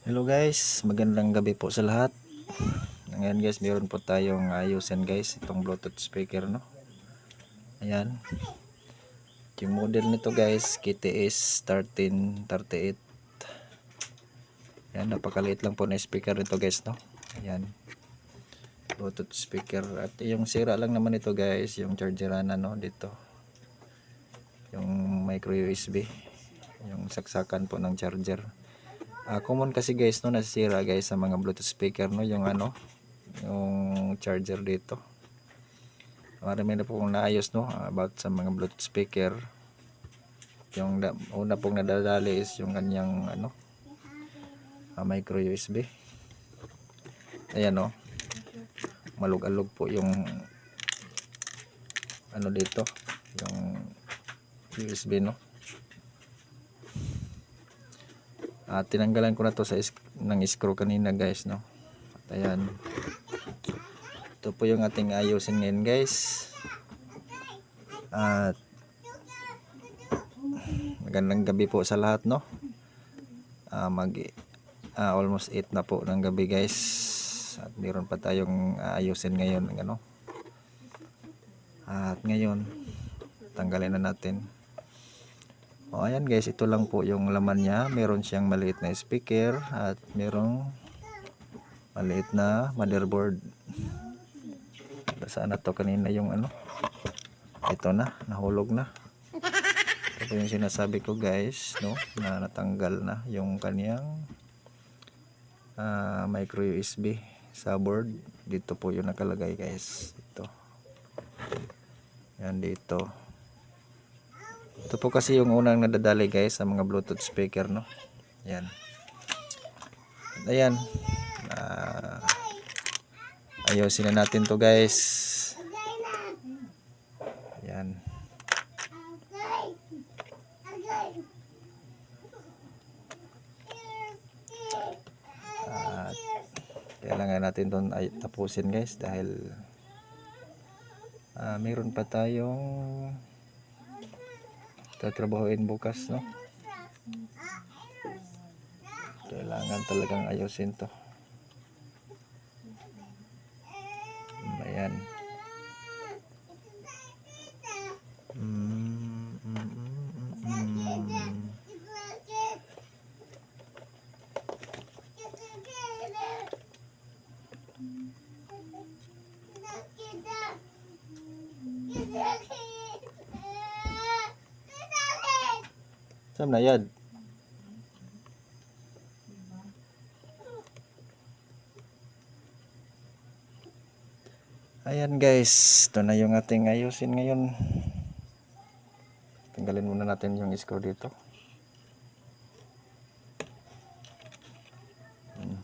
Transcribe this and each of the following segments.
Hello guys, magandang gabi po sa lahat. Ngayon guys, meron po tayong ayusin guys, itong Bluetooth speaker no. Ayan. Yung model nito guys, KTS 1338. Ayan, napakaliit lang po na speaker nito guys no. Ayan. Bluetooth speaker. At yung sira lang naman ito guys, yung charger na no dito. Yung micro USB. Yung saksakan po ng charger. Ah, common kasi guys no nasisira guys sa mga bluetooth speaker no yung ano yung charger dito. Marami na pong naayos no about sa mga bluetooth speaker. Yung una pong nadadali is yung kanyang ano ah, micro USB ayan no malug-alog po yung ano dito yung USB no At tinanggalan ko na to sa ng screw kanina guys no. At ayan. Ito po yung ating ayusin ngayon guys. At magandang gabi po sa lahat no. Ah, mag ah, almost 8 na po ng gabi guys. At meron pa tayong ayusin ngayon ng ano. At ngayon tanggalin na natin. O ayan guys, ito lang po yung laman niya. Meron siyang maliit na speaker at merong maliit na motherboard. Saan na to kanina yung ano? Ito na, nahulog na. Ito yung sinasabi ko guys, no? Na natanggal na yung kaniyang ah, micro USB sa board. Dito po yung nakalagay guys. Ito. Yan dito. Ito po kasi yung unang nadadali guys sa mga bluetooth speaker no. Yan. Ayan. Uh, ayusin na natin to guys. Yan. Kailangan natin doon ay tapusin guys dahil ah, mayroon pa tayong tatrabahuin bukas no? Kailangan talagang ayusin to. Ayan. Mm, mm, mm, mm, mm. Saan na yan? Ayan guys, ito na yung ating ayusin ngayon. Tanggalin muna natin yung screw dito. Hmm.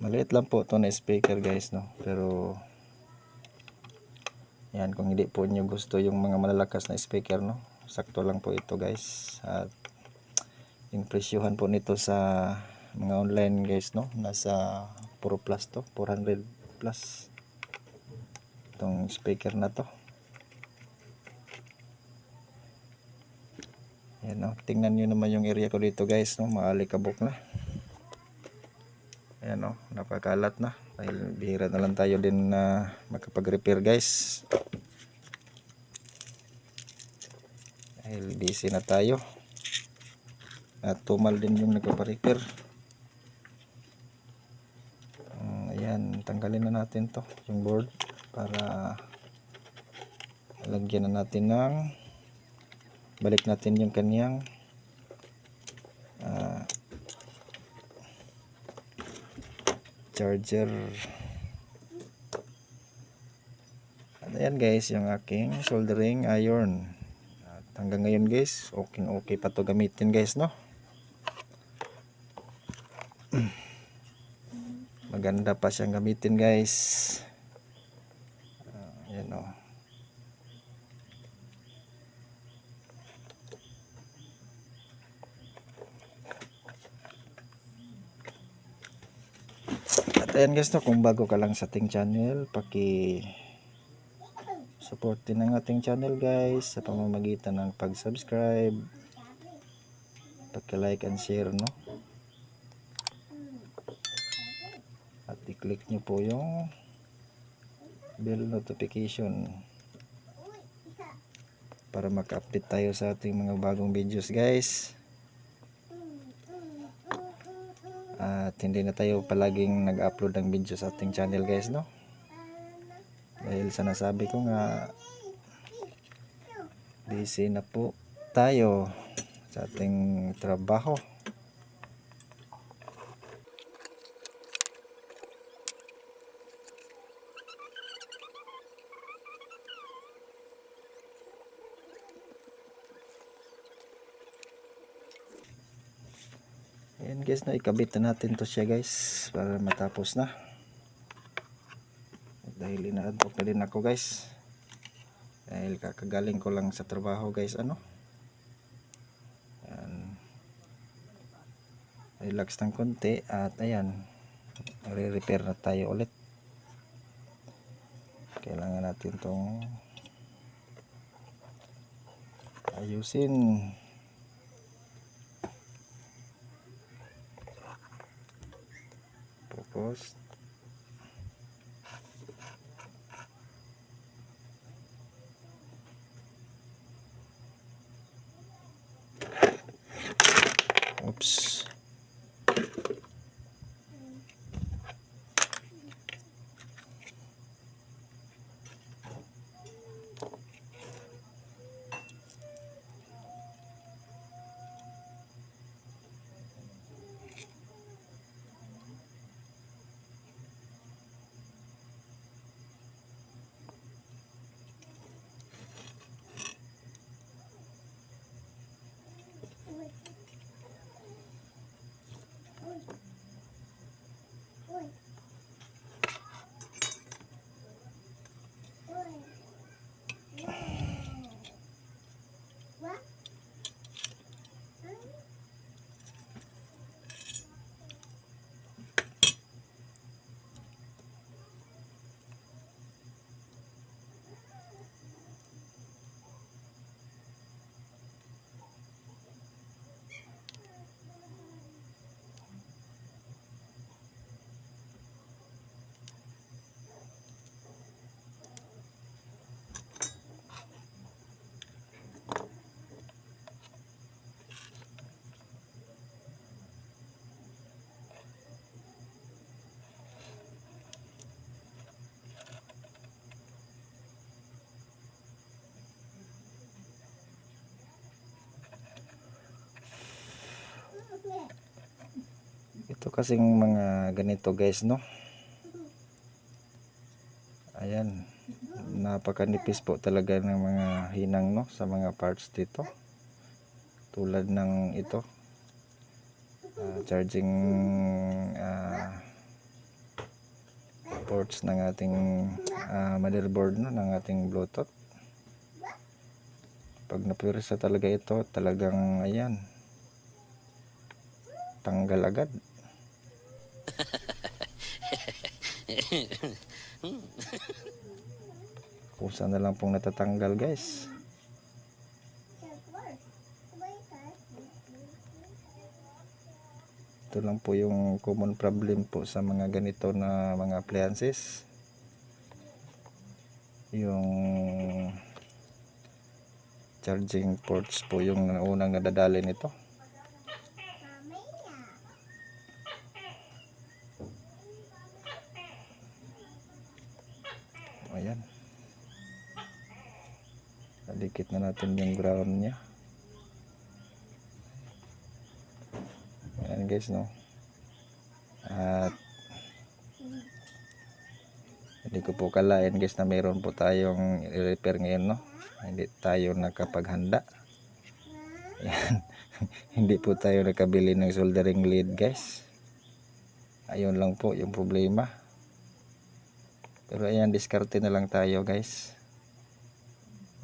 Maliit lang po ito na speaker guys no, pero yan, kung hindi po nyo gusto yung mga malalakas na speaker, no? Sakto lang po ito, guys. At yung presyuhan po nito sa mga online, guys, no? Nasa puro plus to, 400 plus. Itong speaker na to. Yan, no? Tingnan nyo naman yung area ko dito, guys, no? Maalikabok na. Ayan, no? Napakalat na. Dahil bihira na lang tayo din na makapag-repair, guys. dahil busy na tayo at tumal din yung nagpaparepair um, ayan tanggalin na natin to yung board para lagyan na natin ng balik natin yung kanyang charger. At ayan guys? Yung aking soldering iron. Hanggang ngayon guys okay okay pa to gamitin guys no? Maganda pa siyang gamitin guys uh, yan o at ayan guys no kung bago ka lang sa ating channel paki support din ang ating channel guys sa pamamagitan ng pag-subscribe, pagka-like and share no. At i-click nyo po yung bell notification para maka-update tayo sa ating mga bagong videos guys. At hindi na tayo palaging nag-upload ng video sa ating channel guys no. Dahil sa nasabi ko nga busy na po tayo sa ating trabaho. Ayan guys, no, ikabit na natin to siya guys para matapos na. Dahil inaantok na din ako guys. Dahil kakagaling ko lang sa trabaho guys, ano. Ayan. Relax ng konti at ayan, re-repair na tayo ulit. Kailangan natin tong ayusin. Focus. Oops. Ito kasing mga ganito guys no. Ayan. Napakanipis po talaga ng mga hinang no sa mga parts dito. Tulad ng ito. ah, charging ah, ports ng ating ah, motherboard no ng ating Bluetooth. Pag napurisa talaga ito, talagang ayan. Tanggal agad. Kusa na lang pong natatanggal guys. Ito lang po yung common problem po sa mga ganito na mga appliances. Yung charging ports po yung unang nadadali nito. Ayan. Nadikit na natin yung ground niya. Ayan guys no. At hindi ko po kalain guys na mayroon po tayong i-repair ngayon no. Hindi tayo nakapaghanda. Ayan. hindi po tayo nakabili ng soldering lead guys. Ayun lang po yung problema. Pero ayan, diskarte na lang tayo guys.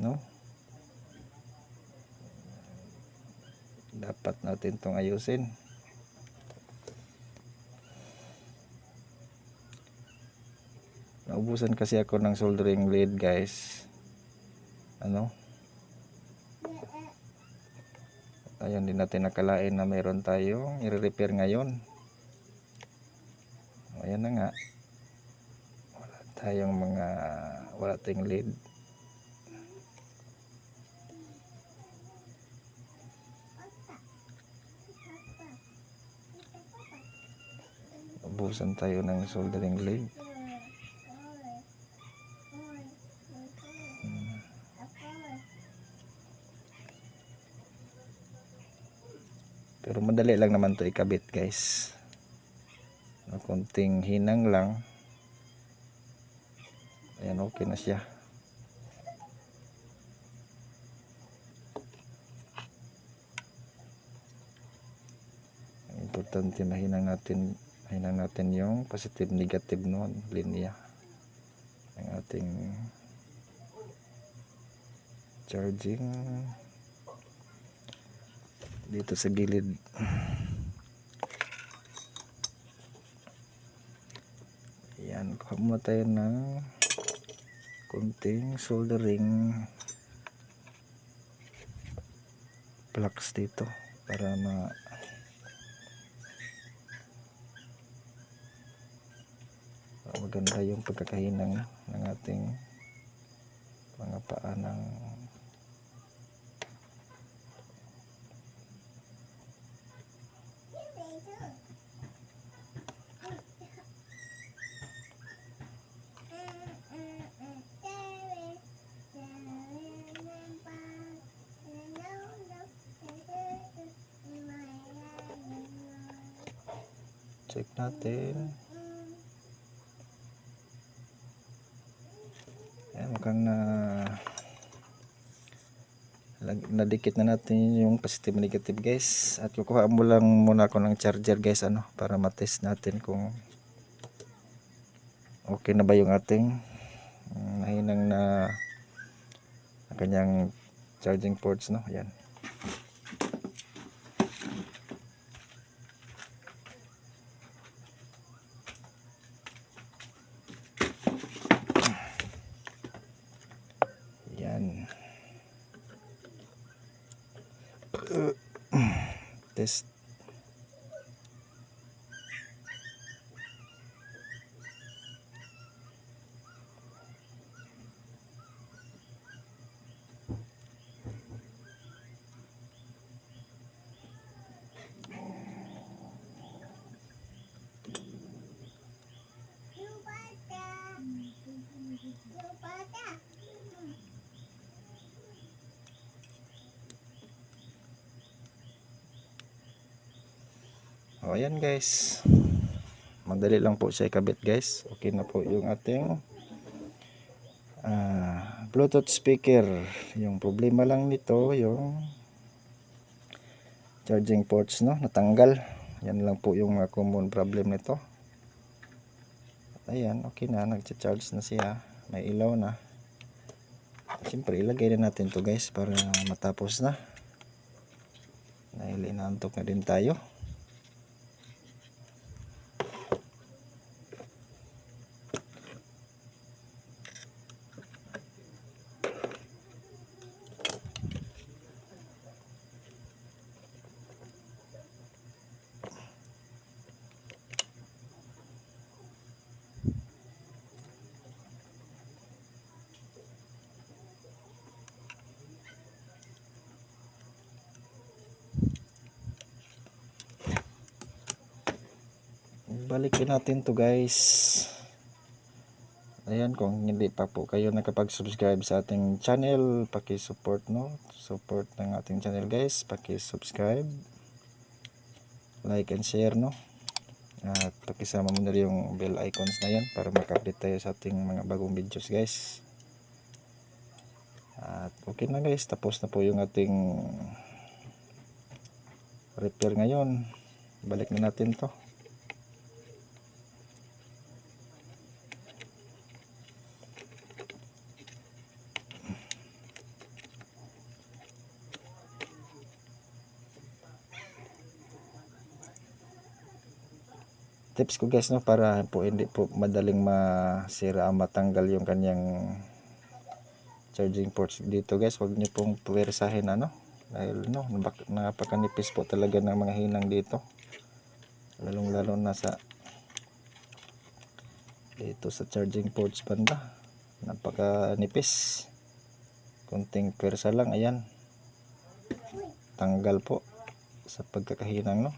No? Dapat natin tong ayusin. Naubusan kasi ako ng soldering lead guys. ano ayun din natin nakalain na mayroon tayong i-repair ngayon ayan na nga wala tayong mga wala tayong lead ubusan tayo ng soldering lead pero madali lang naman to ikabit guys. Na konting hinang lang. Ayan okay na siya. Importante na hinang natin hinang natin yung positive negative noon linya ang ating charging dito sa gilid. Yan kuha mo tayo ng kunting soldering plugs dito para ma maganda yung pagkakahinang ng ating mga paa ng check natin Mukhang na nadikit na natin yung positive negative guys. At kukuha mo lang muna ako ng charger guys ano para matest natin kung okay na ba yung ating mm, nahinang na na kanyang charging ports no? Yan yan test O ayan guys. Madali lang po siya ikabit guys. Okay na po yung ating ah, Bluetooth speaker. Yung problema lang nito yung charging ports no natanggal. Yan lang po yung mga common problem nito. At ayan, okay na nagcha-charge na siya. May ilaw na. Siyempre ilagay na natin to guys para matapos na. Dahil inaantok na din tayo. Balikin natin to guys. Ayan kung hindi pa po kayo nakapag-subscribe sa ating channel paki-support no? Support ng ating channel guys. Paki-subscribe. Like and share no? At pakisama mo na rin yung bell icons na yan para maka-update tayo sa ating mga bagong videos guys. At okay na guys. Tapos na po yung ating repair ngayon. Balik na natin to tips ko guys no para po hindi po madaling masira ang matanggal yung kanyang charging ports dito guys. Wag niyo pong puwersahin ano dahil no napakanipis po talaga ng mga hinang dito. Lalong lalo na sa dito sa charging ports banda. Napakanipis. Kunting pwersa lang ayan. Tanggal po sa pagkakahinang no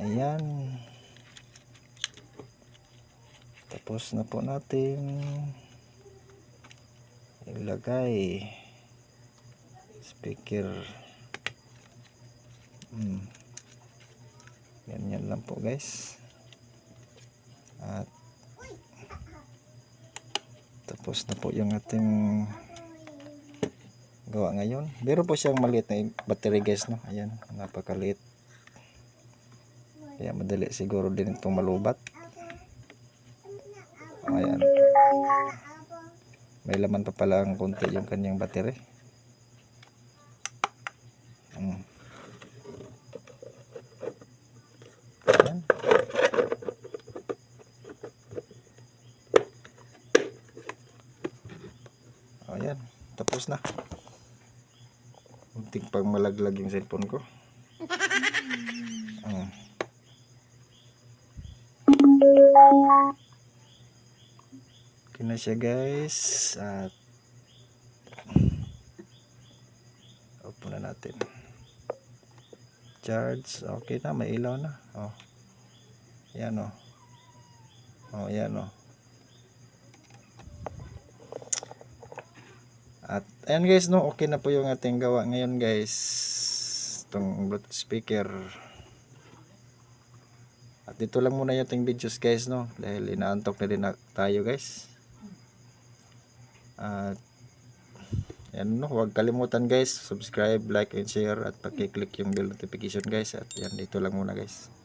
Ayan. Tapos na po natin ilagay speaker. Hmm. Ganyan lang po guys. At tapos na po yung ating gawa ngayon. Meron po siyang maliit na battery guys no. Ayan, napakaliit. Kaya madali siguro din itong malubat. Ayan. May laman pa pala ang konti yung kanyang battery. Mm. Ayan. Tapos na. Munting pang malaglag yung cellphone ko. Na siya guys. At off muna natin. Charge. Okay na may ilaw na. Oh. Yan oh. Oh yan oh. At ayan guys no? Okay na po yung ating gawa ngayon guys. Itong bluetooth speaker. At dito lang muna yung ating videos guys no? Dahil inaantok na na tayo guys at yan no huwag kalimutan guys subscribe like and share at paki-click yung bell notification guys. At yan dito lang muna guys